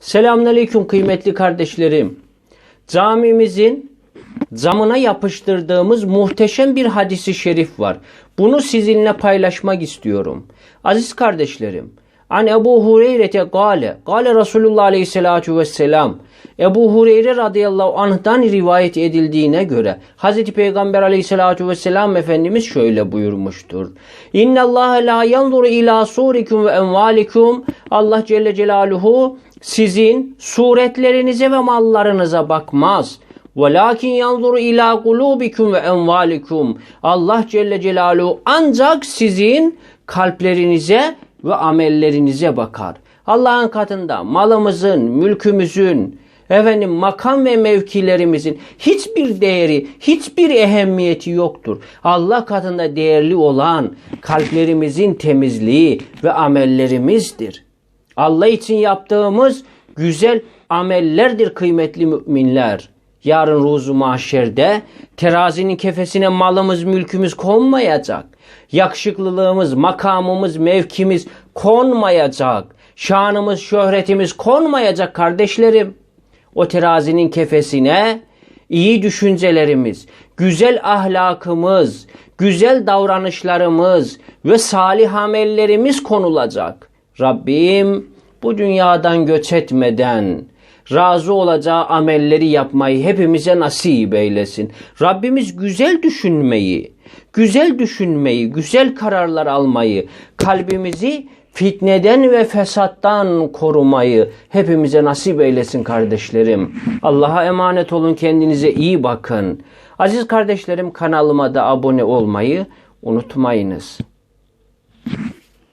Selamünaleyküm kıymetli kardeşlerim. Camimizin camına yapıştırdığımız muhteşem bir hadisi şerif var. Bunu sizinle paylaşmak istiyorum. Aziz kardeşlerim, An Ebu Hureyre'te gale, gale Resulullah aleyhissalatu vesselam, Ebu Hureyre radıyallahu anh'tan rivayet edildiğine göre Hazreti Peygamber aleyhissalatu vesselam Efendimiz şöyle buyurmuştur. İnne Allah la yanzuru ila surikum ve envalikum. Allah Celle Celaluhu sizin suretlerinize ve mallarınıza bakmaz. Velakin yanzuru ila kulubikum ve envalikum. Allah Celle Celaluhu ancak sizin kalplerinize ve amellerinize bakar. Allah'ın katında malımızın, mülkümüzün, efendim makam ve mevkilerimizin hiçbir değeri, hiçbir ehemmiyeti yoktur. Allah katında değerli olan kalplerimizin temizliği ve amellerimizdir. Allah için yaptığımız güzel amellerdir kıymetli müminler. Yarın ruzu mahşerde terazinin kefesine malımız, mülkümüz konmayacak. Yakışıklılığımız, makamımız, mevkimiz konmayacak. Şanımız, şöhretimiz konmayacak kardeşlerim. O terazinin kefesine iyi düşüncelerimiz, güzel ahlakımız, güzel davranışlarımız ve salih amellerimiz konulacak. Rabbim bu dünyadan göç etmeden razı olacağı amelleri yapmayı hepimize nasip eylesin. Rabbimiz güzel düşünmeyi, güzel düşünmeyi, güzel kararlar almayı, kalbimizi fitneden ve fesattan korumayı hepimize nasip eylesin kardeşlerim. Allah'a emanet olun, kendinize iyi bakın. Aziz kardeşlerim kanalıma da abone olmayı unutmayınız.